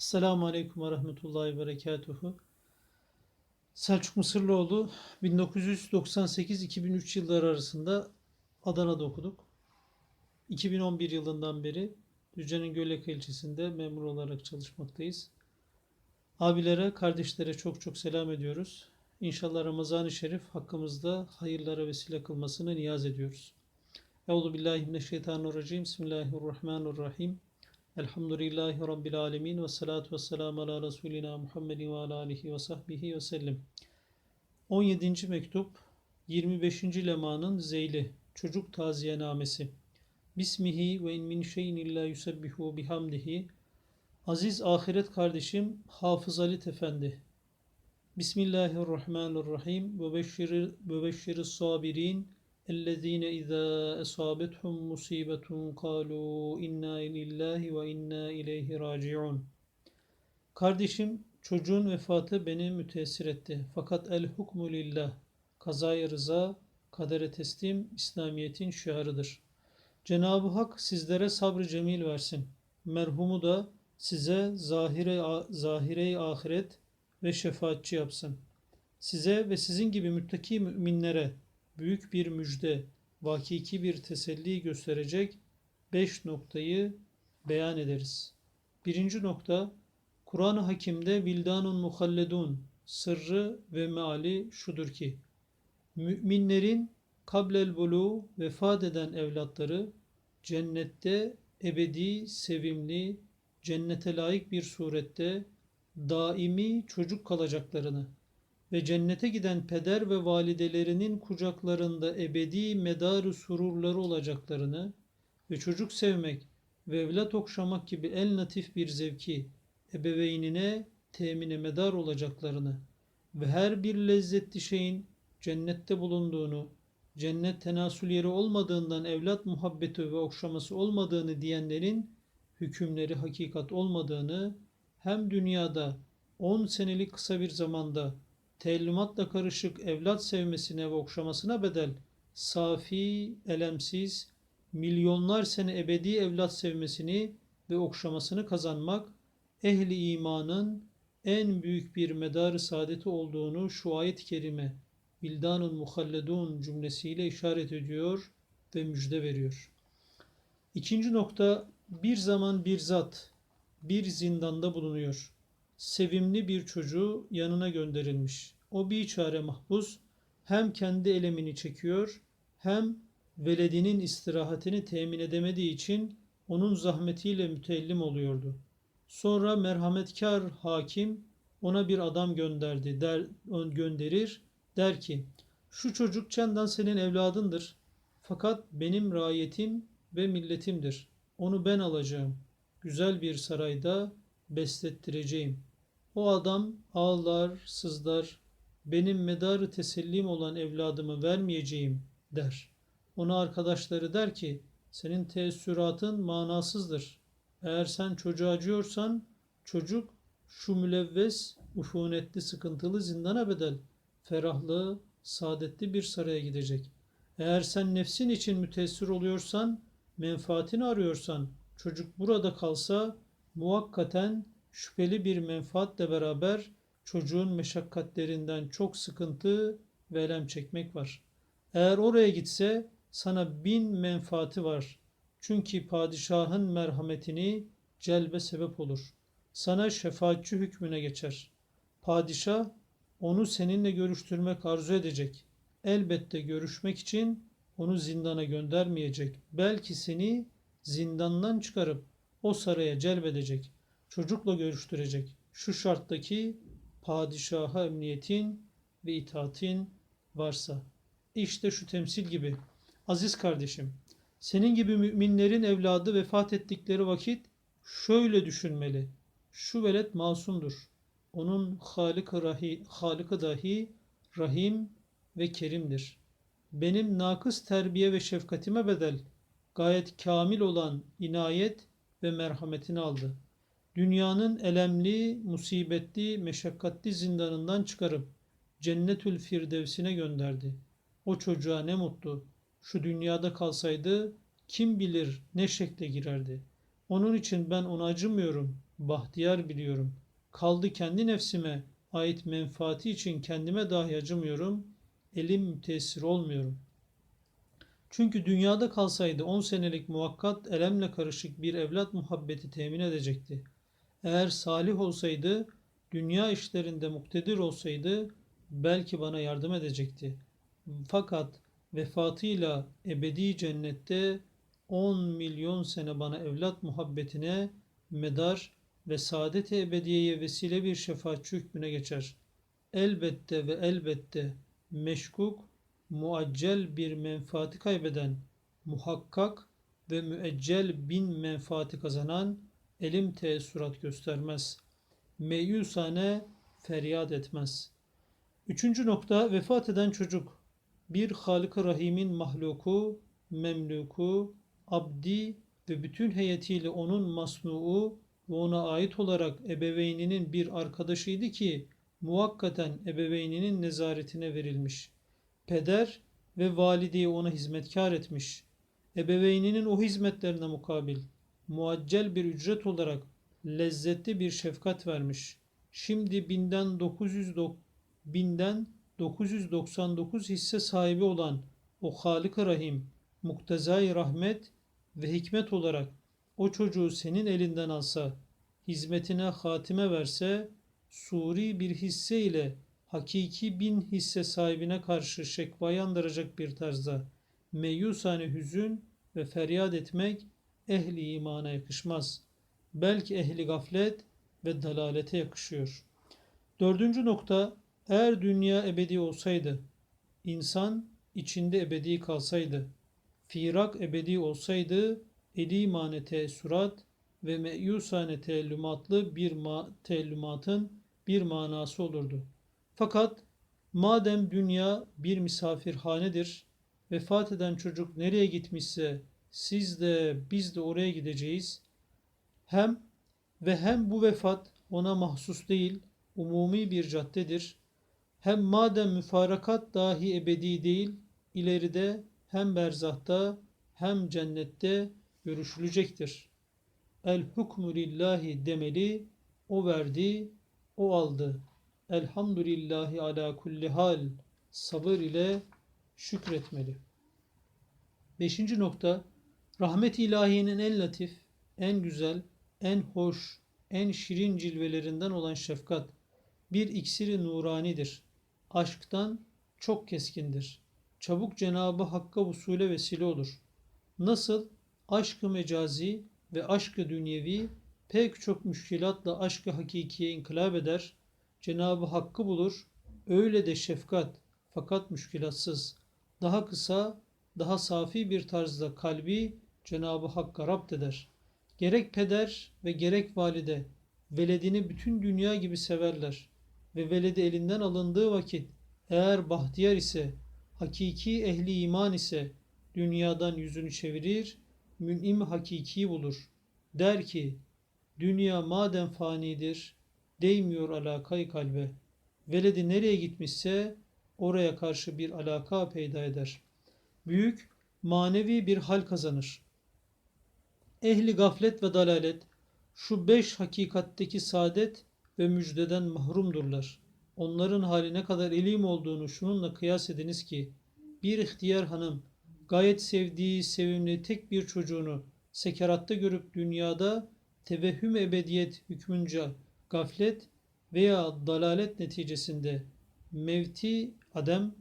Esselamu Aleyküm ve Rahmetullahi ve. Selçuk Mısırlıoğlu 1998-2003 yılları arasında Adana'da okuduk. 2011 yılından beri Düzce'nin Gölyaka ilçesinde memur olarak çalışmaktayız. Abilere, kardeşlere çok çok selam ediyoruz. İnşallah Ramazan-ı Şerif hakkımızda hayırlara vesile kılmasını niyaz ediyoruz. Euzu billahi. Bismillahirrahmanirrahim. Elhamdülillahi Rabbil alemin ve salatu ve selamu ala Resulina Muhammedin ve ala alihi ve sahbihi ve sellem. 17. mektup 25. lemanın zeyli çocuk taziyenamesi. Bismihi ve in min şeyin illa yusebbihu bihamdihi. Aziz ahiret kardeşim Hafız Ali Efendi. Bismillahirrahmanirrahim. Ve beşşiri, sabirin. اَلَّذ۪ينَ اِذَا اَصَابَتْهُمْ مُصِيبَةٌ قَالُوا اِنَّا لِلّٰهِ وَاِنَّا اِلَيْهِ رَاجِعُونَ Kardeşim çocuğun vefatı beni müteessir etti. Fakat el hukmu lillah. Kazaya rıza, kadere teslim İslamiyet'in şiarıdır. Cenab-ı Hak sizlere sabrı cemil versin. Merhumu da size zahire zahire ahiret ve şefaatçi yapsın. Size ve sizin gibi müttaki müminlere büyük bir müjde, vakiki bir teselli gösterecek beş noktayı beyan ederiz. Birinci nokta, Kur'an-ı Hakim'de vildanun muhalledun sırrı ve meali şudur ki, müminlerin kablel bulu vefat eden evlatları cennette ebedi, sevimli, cennete layık bir surette daimi çocuk kalacaklarını ve cennete giden peder ve validelerinin kucaklarında ebedi medarı sururları olacaklarını ve çocuk sevmek ve evlat okşamak gibi en latif bir zevki ebeveynine temine medar olacaklarını ve her bir lezzetli şeyin cennette bulunduğunu, cennet tenasül yeri olmadığından evlat muhabbeti ve okşaması olmadığını diyenlerin hükümleri hakikat olmadığını hem dünyada 10 senelik kısa bir zamanda tellimatla karışık evlat sevmesine ve okşamasına bedel safi, elemsiz, milyonlar sene ebedi evlat sevmesini ve okşamasını kazanmak ehli imanın en büyük bir medarı saadeti olduğunu şu ayet-i kerime Bildanun muhalledun cümlesiyle işaret ediyor ve müjde veriyor. İkinci nokta bir zaman bir zat bir zindanda bulunuyor sevimli bir çocuğu yanına gönderilmiş. O bir çare mahpus hem kendi elemini çekiyor hem veledinin istirahatini temin edemediği için onun zahmetiyle mütellim oluyordu. Sonra merhametkar hakim ona bir adam gönderdi, der, gönderir, der ki, şu çocuk çendan senin evladındır. Fakat benim rayetim ve milletimdir. Onu ben alacağım. Güzel bir sarayda beslettireceğim. O adam ağlar, sızlar, benim medarı tesellim olan evladımı vermeyeceğim der. Ona arkadaşları der ki, senin teessüratın manasızdır. Eğer sen çocuğa acıyorsan, çocuk şu mülevves, ufunetli, sıkıntılı zindana bedel, ferahlı, saadetli bir saraya gidecek. Eğer sen nefsin için müteessir oluyorsan, menfaatini arıyorsan, çocuk burada kalsa muhakkaten şüpheli bir menfaatle beraber çocuğun meşakkatlerinden çok sıkıntı ve elem çekmek var. Eğer oraya gitse sana bin menfaati var. Çünkü padişahın merhametini celbe sebep olur. Sana şefaatçi hükmüne geçer. Padişah onu seninle görüştürmek arzu edecek. Elbette görüşmek için onu zindana göndermeyecek. Belki seni zindandan çıkarıp o saraya celbedecek. Çocukla görüştürecek. Şu şarttaki padişaha emniyetin ve itaatin varsa. İşte şu temsil gibi. Aziz kardeşim, senin gibi müminlerin evladı vefat ettikleri vakit şöyle düşünmeli. Şu velet masumdur. Onun Halık-ı, rahi, Halık dahi Rahim ve Kerim'dir. Benim nakıs terbiye ve şefkatime bedel gayet kamil olan inayet ve merhametini aldı.'' Dünyanın elemli, musibetli, meşakkatli zindanından çıkarıp cennetül firdevsine gönderdi. O çocuğa ne mutlu. Şu dünyada kalsaydı kim bilir ne şekle girerdi. Onun için ben ona acımıyorum. bahtiyar biliyorum. Kaldı kendi nefsime ait menfaati için kendime dahi acımıyorum. Elim müteessir olmuyorum. Çünkü dünyada kalsaydı 10 senelik muvakkat elemle karışık bir evlat muhabbeti temin edecekti. Eğer salih olsaydı, dünya işlerinde muktedir olsaydı belki bana yardım edecekti. Fakat vefatıyla ebedi cennette 10 milyon sene bana evlat muhabbetine medar ve saadet-i ebediyeye vesile bir şefaatçi hükmüne geçer. Elbette ve elbette meşkuk, muaccel bir menfaati kaybeden, muhakkak ve müeccel bin menfaati kazanan elim teessürat göstermez. Meyusane feryat etmez. Üçüncü nokta vefat eden çocuk. Bir Halık-ı Rahim'in mahluku, memluku, abdi ve bütün heyetiyle onun masnuu ve ona ait olarak ebeveyninin bir arkadaşıydı ki muvakkaten ebeveyninin nezaretine verilmiş. Peder ve valideyi ona hizmetkar etmiş. Ebeveyninin o hizmetlerine mukabil muaccel bir ücret olarak lezzetli bir şefkat vermiş. Şimdi binden 900 binden 999 hisse sahibi olan o Halik-i Rahim, muktezai rahmet ve hikmet olarak o çocuğu senin elinden alsa, hizmetine hatime verse, suri bir hisse ile hakiki bin hisse sahibine karşı şekvayı andıracak bir tarzda meyusane hüzün ve feryat etmek ehli imana yakışmaz. Belki ehli gaflet ve dalalete yakışıyor. Dördüncü nokta, eğer dünya ebedi olsaydı, insan içinde ebedi kalsaydı, firak ebedi olsaydı, eli imane teessürat ve meyusane teellümatlı bir ma teellümatın bir manası olurdu. Fakat madem dünya bir misafirhanedir, vefat eden çocuk nereye gitmişse siz de biz de oraya gideceğiz. Hem ve hem bu vefat ona mahsus değil, umumi bir caddedir. Hem madem müfarakat dahi ebedi değil, ileride hem berzahta hem cennette görüşülecektir. El hukmu lillahi demeli, o verdi, o aldı. Elhamdülillahi ala kulli hal sabır ile şükretmeli. Beşinci nokta rahmet ilahiyenin en latif, en güzel, en hoş, en şirin cilvelerinden olan şefkat bir iksiri nuranidir. Aşktan çok keskindir. Çabuk Cenabı Hakk'a usule vesile olur. Nasıl aşkı mecazi ve aşkı dünyevi pek çok müşkilatla aşkı hakikiye inkılap eder, Cenabı Hakk'ı bulur, öyle de şefkat fakat müşkilatsız, daha kısa, daha safi bir tarzda kalbi Cenabı Hakk'a rapt eder. Gerek peder ve gerek valide veledini bütün dünya gibi severler ve veledi elinden alındığı vakit eğer bahtiyar ise, hakiki ehli iman ise dünyadan yüzünü çevirir, mün'im hakiki bulur. Der ki, dünya madem fanidir, değmiyor alakayı kalbe. Veledi nereye gitmişse oraya karşı bir alaka peyda eder. Büyük manevi bir hal kazanır. Ehli gaflet ve dalalet şu beş hakikatteki saadet ve müjdeden mahrumdurlar. Onların hali ne kadar elim olduğunu şununla kıyas ediniz ki bir ihtiyar hanım gayet sevdiği sevimli tek bir çocuğunu sekeratta görüp dünyada tevehhüm ebediyet hükmünce gaflet veya dalalet neticesinde mevti adem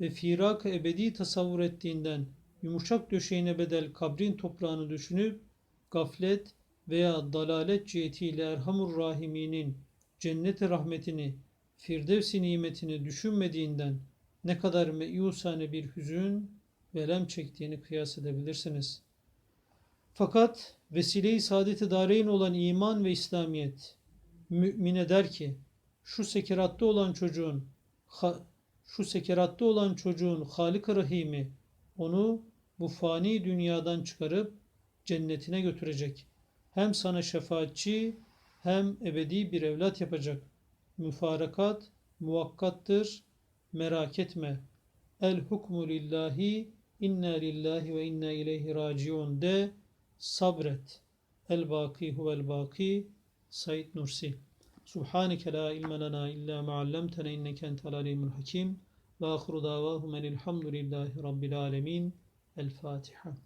ve firak ebedi tasavvur ettiğinden yumuşak döşeğine bedel kabrin toprağını düşünüp gaflet veya dalalet cihetiyle Erhamur Rahimi'nin cennet rahmetini, firdevsi nimetini düşünmediğinden ne kadar meyusane bir hüzün ve elem çektiğini kıyas edebilirsiniz. Fakat vesile-i saadet-i dareyn olan iman ve İslamiyet mümine der ki şu sekeratta olan çocuğun şu sekeratta olan çocuğun Halik Rahimi onu bu fani dünyadan çıkarıp cennetine götürecek. Hem sana şefaatçi hem ebedi bir evlat yapacak. Müfarakat muvakkattır. Merak etme. El hukmu lillahi inna lillahi ve inna ileyhi raciun de sabret. El baki huvel baki Said Nursi. Subhaneke la ilme lena illa ma allamtena inneke entel alimul hakim. Ve ahiru davahum enilhamdülillahi rabbil alemin. El Fatiha.